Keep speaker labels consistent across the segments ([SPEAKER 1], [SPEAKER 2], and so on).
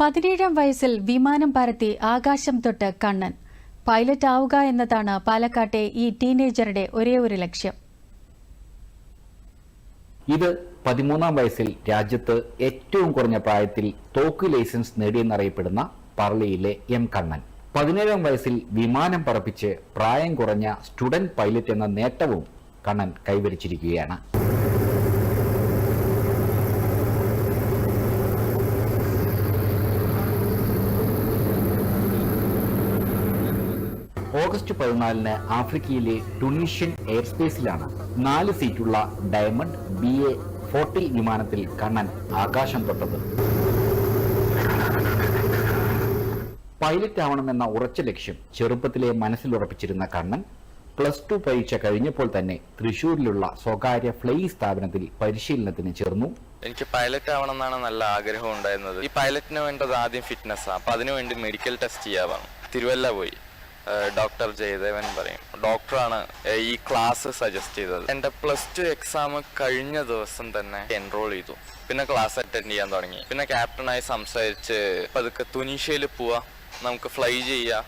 [SPEAKER 1] പതിനേഴാം വയസ്സിൽ വിമാനം പറത്തി ആകാശം തൊട്ട് കണ്ണൻ. പൈലറ്റ് ആവുക എന്നതാണ് പാലക്കാട്ടെ ഈ ടീനേജറുടെ ഒരേ ഒരു ലക്ഷ്യം.
[SPEAKER 2] ഇത് പതിമൂന്നാം വയസ്സിൽ രാജ്യത്ത് ഏറ്റവും കുറഞ്ഞ പ്രായത്തിൽ തോക്ക് ലൈസൻസ് നേടിയെന്നറിയപ്പെടുന്ന പറളിയിലെ എം കണ്ണൻ. പതിനേഴാം വയസ്സിൽ വിമാനം പറപ്പിച്ച് പ്രായം കുറഞ്ഞ സ്റ്റുഡന്റ് പൈലറ്റ് എന്ന നേട്ടവും കണ്ണൻ കൈവരിച്ചിരിക്കുകയാണ്. ഓഗസ്റ്റ് പതിനാലിന് ആഫ്രിക്കയിലെ ടുണീഷ്യൻ എയർസ്പേസിലാണ് നാല് സീറ്റുള്ള ഡയമണ്ട് ബി എ ഫോർട്ടി വിമാനത്തിൽ കണ്ണൻ ആകാശം തൊട്ടത്. പൈലറ്റ് ആവണമെന്ന ഉറച്ച ലക്ഷ്യം ചെറുപ്പത്തിലെ മനസ്സിലുറപ്പിച്ചിരുന്ന കണ്ണൻ പ്ലസ് ടു പരീക്ഷ കഴിഞ്ഞപ്പോൾ തന്നെ തൃശൂരിലുള്ള സ്വകാര്യ ഫ്ലൈ സ്ഥാപനത്തിൽ പരിശീലനത്തിന് ചേർന്നു.
[SPEAKER 3] എനിക്ക് പൈലറ്റ് ആവണം എന്നാണ് നല്ല ആഗ്രഹം ഉണ്ടായിരുന്നത്. ഈ പൈലറ്റിന് വേണ്ടത് ആദ്യം ഫിറ്റ്നസ് ആണ് അപ്പൊ അതിനുവേണ്ടി മെഡിക്കൽ ടെസ്റ്റ് ചെയ്യാവാണ്. തിരുവല്ല പോയി. ഡോക്ടർ ജയദേവൻ പറയും. ഡോക്ടറാണ് ഈ ക്ലാസ് സജസ്റ്റ് ചെയ്തത്. എന്റെ പ്ലസ് ടു എക്സാം കഴിഞ്ഞ ദിവസം തന്നെ എൻറോൾ ചെയ്തു. പിന്നെ ക്ലാസ് അറ്റൻഡ് ചെയ്യാൻ തുടങ്ങി. പിന്നെ ക്യാപ്റ്റനായി സംസാരിച്ച് പതുക്കെ തുനീഷ്യയിൽ പോവാ. നമുക്ക് ഫ്ലൈ ചെയ്യാം.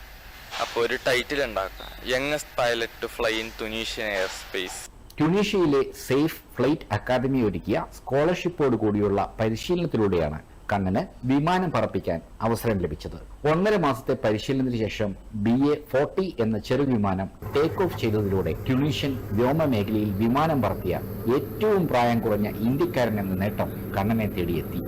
[SPEAKER 3] അപ്പോൾ ഒരു ടൈറ്റിൽ ഉണ്ടാക്കാം. Youngest pilot to fly in Tunisian air space
[SPEAKER 2] ട്യൂണീഷ്യയിലെ safe flight academy ഒരുക്കിയ സ്കോളർഷിപ്പോട് കൂടിയുള്ള പരിശീലനത്തിലൂടെയാണ് കണ്ണന് വിമാനം പറപ്പിക്കാൻ അവസരം ലഭിച്ചത്. ഒന്നര മാസത്തെ പരിശീലനത്തിന് ശേഷം ബി എ ഫോർട്ടി എന്ന ചെറുവിമാനം ടേക്ക് ഓഫ് ചെയ്തതിലൂടെ ട്യൂണീഷ്യൻ വ്യോമ മേഖലയിൽ വിമാനം പറത്തിയ ഏറ്റവും പ്രായം കുറഞ്ഞ ഇന്ത്യക്കാരൻ എന്ന നേട്ടം കണ്ണനെ തേടിയെത്തി.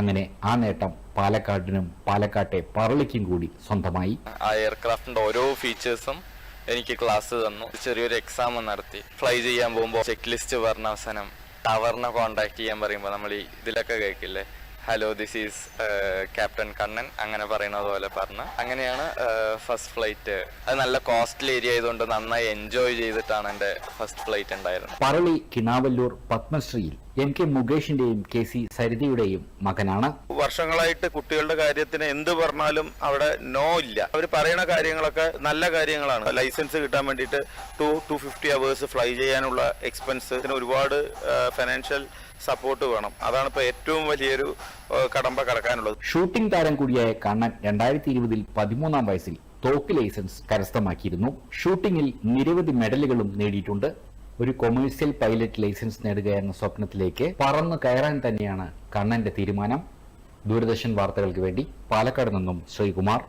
[SPEAKER 2] അങ്ങനെ ആ നേട്ടം പാലക്കാടിനും പാലക്കാട്ടെ പറളിക്കും കൂടി സ്വന്തമായി.
[SPEAKER 3] ആ എയർക്രാഫ്റ്റിന്റെ ഓരോ ഫീച്ചേഴ്സും എനിക്ക് ക്ലാസ് തന്നു. ചെറിയൊരു എക്സാം നടത്തി. ഫ്ലൈ ചെയ്യാൻ പോകുമ്പോൾ ചെക്ക് ലിസ്റ്റ് പറഞ്ഞ അവസാനം ടവറിനെ കോണ്ടാക്ട് ചെയ്യാൻ പറയുമ്പോൾ നമ്മൾ ഇതിലൊക്കെ കേൾക്കില്ലേ? Hello this is captain Kannan അങ്ങനെ പറയുന്നത് പോലെ പറഞ്ഞ്. അങ്ങനെയാണ് ഫസ്റ്റ് ഫ്ലൈറ്റ് അത് നല്ല കോസ്റ്റ്ലി ഏരിയ ആയതുകൊണ്ട് നന്നായി എൻജോയ് ചെയ്തിട്ടാണ് എന്റെ ഫസ്റ്റ് ഫ്ലൈറ്റ് ഉണ്ടായിരുന്നത്.
[SPEAKER 2] പറളി കിണാവല്ലൂർ പത്മശ്രീയിൽ എം കെ മുകേഷിന്റെയും കെ സി സരിതയുടെയും മകനാണ്.
[SPEAKER 4] വർഷങ്ങളായിട്ട് കുട്ടികളുടെ കാര്യത്തിന് എന്ത് പറഞ്ഞാലും അവിടെ നോ ഇല്ല. അവർ പറയുന്ന കാര്യങ്ങളൊക്കെ നല്ല കാര്യങ്ങളാണ്. ലൈസൻസ് കിട്ടാൻ വേണ്ടിയിട്ട് two two fifty hours fly ചെയ്യാനുള്ള എക്സ്പെൻസ് ഒരുപാട് ഫിനാൻഷ്യൽ സപ്പോർട്ട് വേണം. അതാണ് ഇപ്പോൾ ഏറ്റവും വലിയൊരു കടമ്പ കടക്കാനുള്ളത്.
[SPEAKER 2] ഷൂട്ടിംഗ് താരം കൂടിയായ കണ്ണൻ രണ്ടായിരത്തി ഇരുപതിൽ പതിമൂന്നാം വയസ്സിൽ തോക്ക് ലൈസൻസ് കരസ്ഥമാക്കിയിരുന്നു. ഷൂട്ടിംഗിൽ നിരവധി മെഡലുകളും നേടിയിട്ടുണ്ട്. ഒരു കൊമേഴ്സ്യൽ പൈലറ്റ് ലൈസൻസ് നേടുക എന്ന സ്വപ്നത്തിലേക്ക് പറന്നു കയറാൻ തന്നെയാണ് കണ്ണന്റെ തീരുമാനം. ദൂരദർശൻ വാർത്തകൾക്ക് വേണ്ടി പാലക്കാട് നിന്നും ശ്രീകുമാർ.